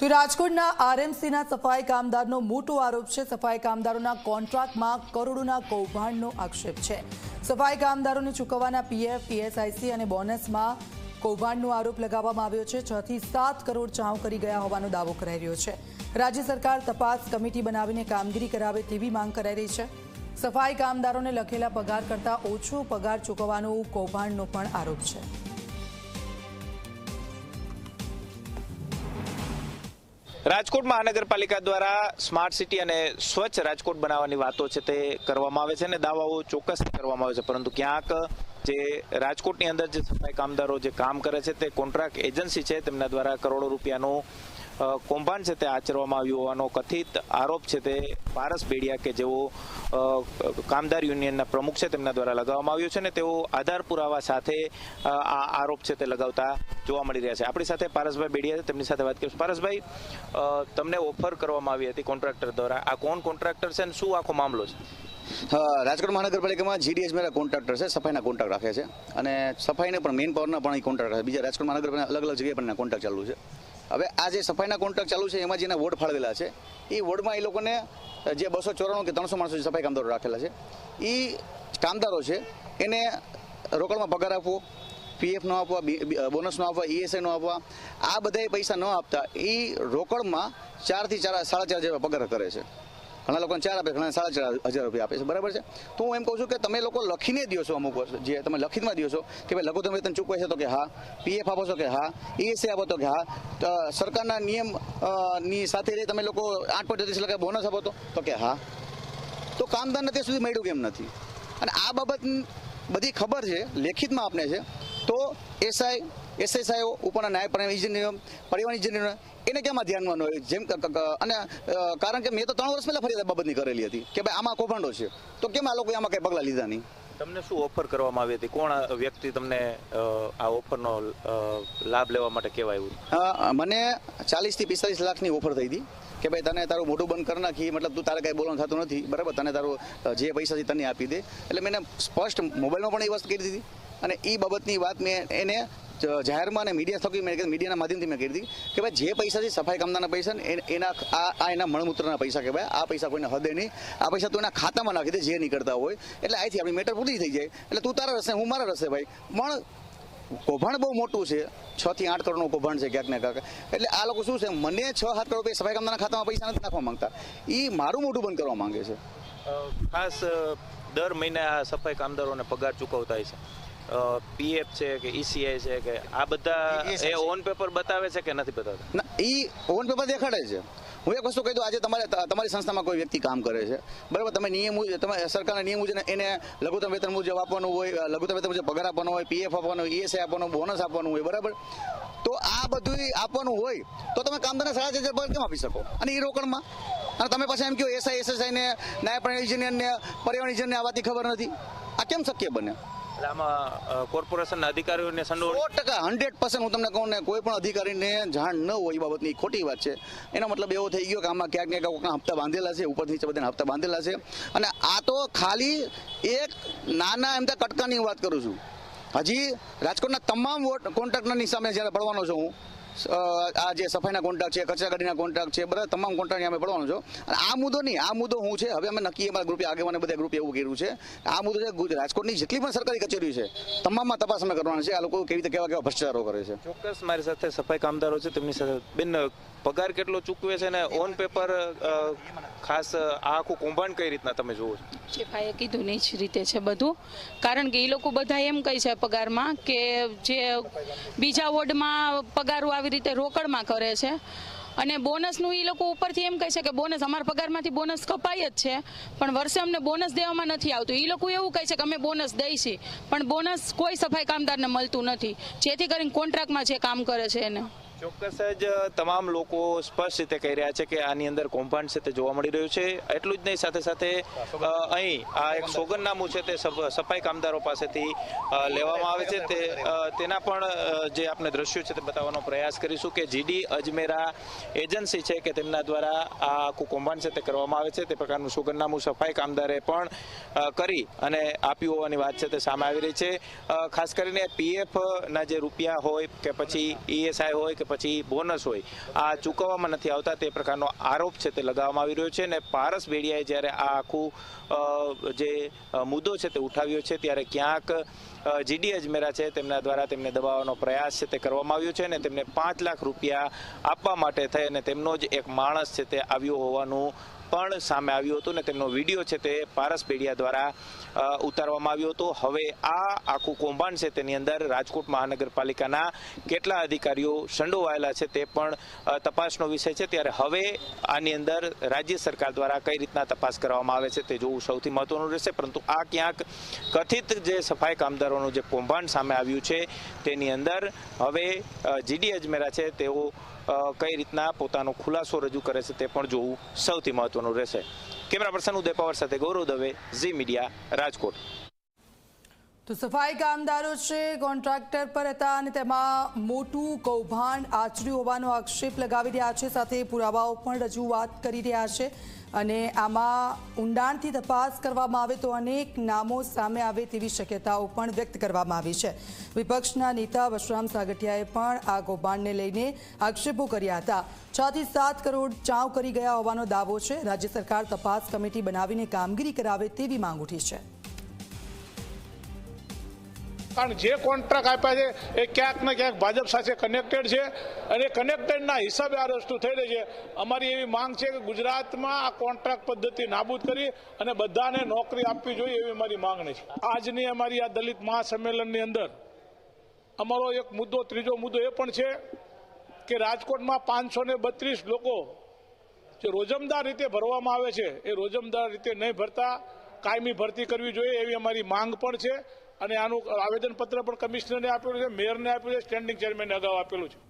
તો રાજકોટના આરએમસીના સફાઈ કામદારનો મોટો આરોપ છે. સફાઈ કામદારોના કોન્ટ્રાક્ટમાં કરોડોના કૌભાંડનો આક્ષેપ છે. સફાઈ કામદારોને ચૂકવવાના પીએફ, પીએસઆઈસી અને બોનસમાં કૌભાંડનો આરોપ લગાવવામાં આવ્યો છે. છ થી સાત કરોડ ચાઉ કરી ગયા હોવાનો દાવો કરાઈ રહ્યો છે. રાજ્ય સરકાર તપાસ કમિટી બનાવીને કામગીરી કરાવે તેવી માંગ કરાઈ રહી છે. સફાઈ કામદારોને લખેલા પગાર કરતાં ઓછો પગાર ચૂકવવાનો કૌભાંડનો પણ આરોપ છે. રાજકોટ મહાનગરપાલિકા દ્વારા સ્માર્ટ સિટી અને સ્વચ્છ રાજકોટ બનાવવાની વાતો છે તે કરવામાં આવે છે અને દાવાઓ ચોક્કસ કરવામાં આવે છે. પરંતુ ક્યાંક જે રાજકોટની અંદર જે સફાઈ કામદારો જે કામ કરે છે તે કોન્ટ્રાક્ટ એજન્સી છે તેમના દ્વારા કરોડો રૂપિયાનું કૌભાંડ છે તે આચરવામાં આવ્યું હોવાનો કથિત આરોપ છે તે પારસ બેડિયા કે જેઓ કામદાર યુનિયનના પ્રમુખ છે તેમના દ્વારા લગાવવામાં આવ્યો છે અને તેઓ આધાર પુરાવા સાથે આ આરોપ છે તે લગાવતા જોવા મળી રહ્યા છે. આપણી સાથે પારસભાઈ બેડિયા તેમની સાથે વાત કરીશું. પારસભાઈ તમને ઓફર કરવામાં આવી હતી કોન્ટ્રાક્ટર દ્વારા. આ કોણ કોન્ટ્રાક્ટર છે અને શું આખો મામલો છે? રાજકોટ મહાનગરપાલિકામાં જીડીએસ મેરા કોન્ટ્રાક્ટર છે, સફાઈના કોન્ટ્રાક્ટ રાખે છે. અને સફાઈને પણ મેન પાવરના પણ કોન્ટ્રાક્ટ રાખે બીજા રાજકોટ મહાનગરપાલિકા અલગ અલગ જગ્યાએ પણ કોન્ટ્રાક્ટ ચાલુ છે. હવે આ જે સફાઈના કોન્ટ્રાક્ટ ચાલુ છે, એમાં જેના વોર્ડ ફાળવેલા છે, એ વોર્ડમાં એ લોકોને જે બસો ચોરાણું કે ત્રણસો માણસો સફાઈ કામદારો રાખેલા છે એ કામદારો છે, એને રોકડમાં પગાર આપવો, પીએફ ન આપવા બોનસ ન આપવા ઈએસઆઈ ન આપવા, આ બધા પૈસા ન આપતા એ રોકડમાં ચારથી ચાર, સાડા ચાર જેવા પગાર કરે છે. ઘણા લોકોને ચાર આપે, ઘણા સાડા ચાર હજાર રૂપિયા આપે છે, બરાબર છે? તો હું એમ કહું છું કે તમે લોકો લખીને દો છો અમુક વર્ષ જે તમે લખીતમાં દો છો, કે ભાઈ લઘુત્તમ વેતન ચૂકવે છે તો કે હા પીએફ આપો છો કે હા ઈએસઆઈ આપો તો કે હા સરકારના નિયમની સાથે રહી તમે લોકો આઠ પોઈન્ટ ત્રીસ લાખ બોનસ આપો તો તો કે હા. તો કામદારને અત્યાર સુધી મળ્યું કેમ નથી? અને આ બાબત બધી ખબર છે, લેખિતમાં આપને છે, તો એસઆઈ એસએસઆઈઓ ઉપરના નાયબ પરિવહન ઇજનેર પરિવહન ઇજનેર એને કેમાં ધ્યાનમાં હોય જેમ અને કારણ કે મેં તો ત્રણ વર્ષ પહેલા ફરિયાદ બાબતની કરેલી હતી કે ભાઈ આમાં કૌભાંડો છે. તો કેમ આ લોકો આમાં કઈ પગલાં લીધા નહીં? તમને શું ઓફર કરવામાં આવી હતી? કોણ વ્યક્તિ તમને આ ઓફરનો લાભ લેવા માટે કહેવાયું મને ચાલીસથી પિસ્તાલીસ લાખની ઓફર થઈ હતી કે ભાઈ તને તારું મોઢું બંધ કરી નાખી મતલબ તું તારે કાંઈ બોલવાનું થતું નથી બરાબર? તને તારું જે પૈસા છે તને આપી દે. એટલે મેં સ્પષ્ટ મોબાઈલમાં પણ એ વસ્તુ કરી દીધી. અને એ બાબતની વાત મેં એને જાહેરમાં અને મીડિયા થકી મેં મીડિયાના માધ્યમથી મેં દીધી કે ભાઈ, જે પૈસાથી સફાઈ કામદારના પૈસા ને એના આ આ એના મળમૂત્રના પૈસા કહેવાય, આ પૈસા કોઈને હદે નહીં. આ પૈસા તું એના ખાતામાં નાખી દે, જે નીકળતા હોય. એટલે અહીંથી આપણી મેટર પૂરી થઈ જાય. એટલે તું તારા રસ્તે, હું મારા રસ્તે ભાઈ. પણ કૌભાંડ બહુ મોટું છે. છ થી આઠ કરોડનું કૌભાંડ છે ક્યાંક ને ક્યાંક. એટલે આ લોકો શું છે? મને છ સાત કરોડ રૂપિયા સફાઈ કામદારના ખાતામાં પૈસા નથી નાખવા માંગતા. એ મારું મોટું બંધ કરવા માંગે છે. ખાસ દર મહિને આ સફાઈ કામદારોને પગાર ચૂકવતા હોય છે. પીએફ છે કે ઈસીઆઈ છે કે આ બધા એ ઓન પેપર બતાવે છે કે નથી બતાવતા? ના એ ઓન પેપર દેખાડે છે. હું એક વસ્તુ કહી દઉં આજે તમારે તમારી સંસ્થામાં કોઈ વ્યક્તિ કામ કરે છે બરાબર? તમે નિયમ તમે સરકારના નિયમ મુજબ એને લઘુત્તમ વેતન મુજબ આપવાનું હોય લઘુત્તમ વેતન મુજબ પગાર આપવાનો હોય પીએફ આપવાનો હોય ઈએસઆઈ આપવાનું બોનસ આપવાનું હોય બરાબર? તો આ બધું આપવાનું હોય તો તમે કામદારને સાડા ચાર હજાર પગાર કેમ આપી શકો? અને એ રોકડમાં? અને તમે પાછા એમ કહો એસઆઈ એસએસઆઈ ને નાયબ પ્રાણી ને પર્યાવરણ ઇજનેરને આ વાતની ખબર નથી? આ કેમ શક્ય બને? એટલે કોર્પોરેશનના અધિકારીઓને સંડોવણી સો ટકા હંડ્રેડ પર્સન્ટ હું તમને કહું ને, કોઈ પણ અધિકારીને જાણ ન હોય એ બાબતની ખોટી વાત છે. એનો મતલબ એવો થઈ ગયો કે આમાં ક્યાંક ને ક્યાંક હપ્તા બાંધેલા છે, ઉપરથી નીચે બધાને હપ્તા બાંધેલા છે. અને આ તો ખાલી એક નાના એમ કટકાની વાત કરું છું. હજી રાજકોટના તમામ કોન્ટ્રાક્ટરની સામે જ્યારે પડવાનો છું હું આ જે સફાઈના કોન્ટ્રાક્ટ છે કચરા ગાડીના કોન્ટ્રાક્ટ છે બધા તમામ કોન્ટ્રાક્ટ અમે પડવાનો છો. અને આ મુદ્દો નહીં આ મુદ્દો હું છે હવે અમે નક્કી અમારા ગ્રુપે આગેવાને બધા ગ્રુપે એવું કર્યું છે. આ મુદ્દો છે રાજકોટની જેટલી પણ સરકારી કચેરી છે તમામમાં તપાસ અમે કરવાના છે આ લોકો કેવી રીતે કેવા કેવા ભ્રષ્ટાચારો કરે છે. ચોક્કસ મારી સાથે સફાઈ કામદારો છે તેમની સાથે બેન પગાર કેટલો ચૂકવે છે ને ઓન પેપર ખાસ આ આખું કૌભાંડ કઈ રીતના તમે જુઓ છો? જે ભાઈએ કીધું ને એ જ રીતે છે બધું. કારણ કે એ લોકો બધા એમ કહે છે પગારમાં કે જે બીજા વોર્ડમાં પગારો આવી રીતે રોકડમાં કરે છે. અને બોનસનું એ લોકો ઉપરથી એમ કહે છે કે બોનસ અમારા પગારમાંથી બોનસ કપાય જ છે, પણ વર્ષે અમને બોનસ દેવામાં નથી આવતું. એ લોકો એવું કહે છે કે અમે બોનસ દઈશી પણ બોનસ કોઈ સફાઈ કામદારને મળતું નથી. જેથી કરીને કોન્ટ્રાક્ટમાં જે કામ કરે છે એને. ચોક્કસ જ તમામ લોકો સ્પષ્ટ રીતે કહી રહ્યા છે કે આની અંદર કૌભાંડ છે તે જોવા મળી રહ્યું છે. એટલું જ નહીં, સાથે સાથે અહીં આ એક સોગંદનામું છે તે સફાઈ કામદારો પાસેથી લેવામાં આવે છે. તે તેના પણ જે આપણે દ્રશ્યો છે તે બતાવવાનો પ્રયાસ કરીશું કે જીડી અજમેરા એજન્સી છે કે તેમના દ્વારા આ આખું કૌભાંડ છે તે કરવામાં આવે છે. તે પ્રકારનું સોગંદનામું સફાઈ કામદારે પણ કરી અને આપ્યું હોવાની વાત છે તે સામે આવી રહી છે. ખાસ કરીને પીએફના જે રૂપિયા હોય કે પછી ઈએસઆઈ હોય કે પછી બોનસ હોય. આ ચૂકવવામાં નથી આવતા, તે પ્રકારનો આરોપ છે તે લગાવવામાં આવી રહ્યો છે અને પારસ ભેડિયાએ જ્યારે આ આખું જે મુદ્દો છે તે ઉઠાવ્યો છે, ત્યારે ક્યાંક જીડી અજમેરા છે તેમના દ્વારા તેમને દબાવવાનો પ્રયાસ છે તે કરવામાં આવ્યો છે અને તેમને પાંચ લાખ રૂપિયા આપવા માટે થઈ અને તેમનો જ એક માણસ છે તે આવ્યો હોવાનું પણ સામે આવ્યું હતું ને તેમનો વીડિયો છે તે પારસ પેઢિયા દ્વારા ઉતારવામાં આવ્યો હતો. હવે આ આખું કૌભાંડ છે તેની અંદર રાજકોટ મહાનગરપાલિકાના કેટલા અધિકારીઓ સંડોવાયેલા છે તે પણ તપાસનો વિષય છે. ત્યારે હવે આની અંદર રાજ્ય સરકાર દ્વારા કઈ રીતના તપાસ કરવામાં આવે છે તે જોવું સૌથી મહત્વનું રહેશે. પરંતુ આ ક્યાંક કથિત જે સફાઈ કામદારોનું જે કૌભાંડ સામે આવ્યું છે તેની અંદર હવે જીડી અજમેરા છે તેઓ કઈ રીતના પોતાનો ખુલાસો રજૂ કરે છે તે પણ જોવું સૌથી મહત્વનું રહેશે. કેમેરા પર્સન ઉદય પવાર સાથે ગૌરવ દવે, ઝી મીડિયા, રાજકોટ. તો સફાઈ કામદારો છે, કોન્ટ્રાક્ટર પર હતા અને તેમાં મોટું કૌભાંડ આચર્યું હોવાનો આક્ષેપ લગાવી રહ્યા છે. સાથે પુરાવાઓ પણ રજૂઆત કરી રહ્યા છે. અને આમાં ઊંડાણથી તપાસ કરવામાં આવે તો અનેક નામો સામે આવે તેવી શક્યતાઓ પણ વ્યક્ત કરવામાં આવી છે. વિપક્ષના નેતા વશરામ સાગઠિયાએ પણ આ કૌભાંડને લઈને આક્ષેપો કર્યા હતા. છ થી સાત કરોડ ચાવ કરી ગયા હોવાનો દાવો છે. રાજ્ય સરકાર તપાસ કમિટી બનાવીને કામગીરી કરાવે તેવી માંગ ઉઠી છે. કારણ જે કોન્ટ્રાક્ટ આપ્યા છે, એ ક્યાંક ને ક્યાંક ભાજપ સાથે કનેક્ટેડ છે અને કનેક્ટેડના હિસાબે આ વસ્તુ થઈ રહી છે. અમારી એવી માંગ છે કે ગુજરાતમાં આ કોન્ટ્રાક્ટ પદ્ધતિ નાબૂદ કરી અને બધાને નોકરી આપવી જોઈએ એવી અમારી માંગણી છે. આજની અમારી આ દલિત મહાસંમેલનની અંદર અમારો એક મુદ્દો, ત્રીજો મુદ્દો એ પણ છે કે રાજકોટમાં પાંચસો બત્રીસ લોકો જે રોજમદાર રીતે ભરવામાં આવે છે, એ રોજમદાર રીતે નહીં ભરતા, કાયમી ભરતી કરવી જોઈએ એવી અમારી માંગ પણ છે. અને આનું આવેદનપત્ર પણ કમિશનરને આપેલું છે, મેયરને આપેલું છે સ્ટેન્ડિંગ ચેરમેનને અગાઉ આપેલું છે.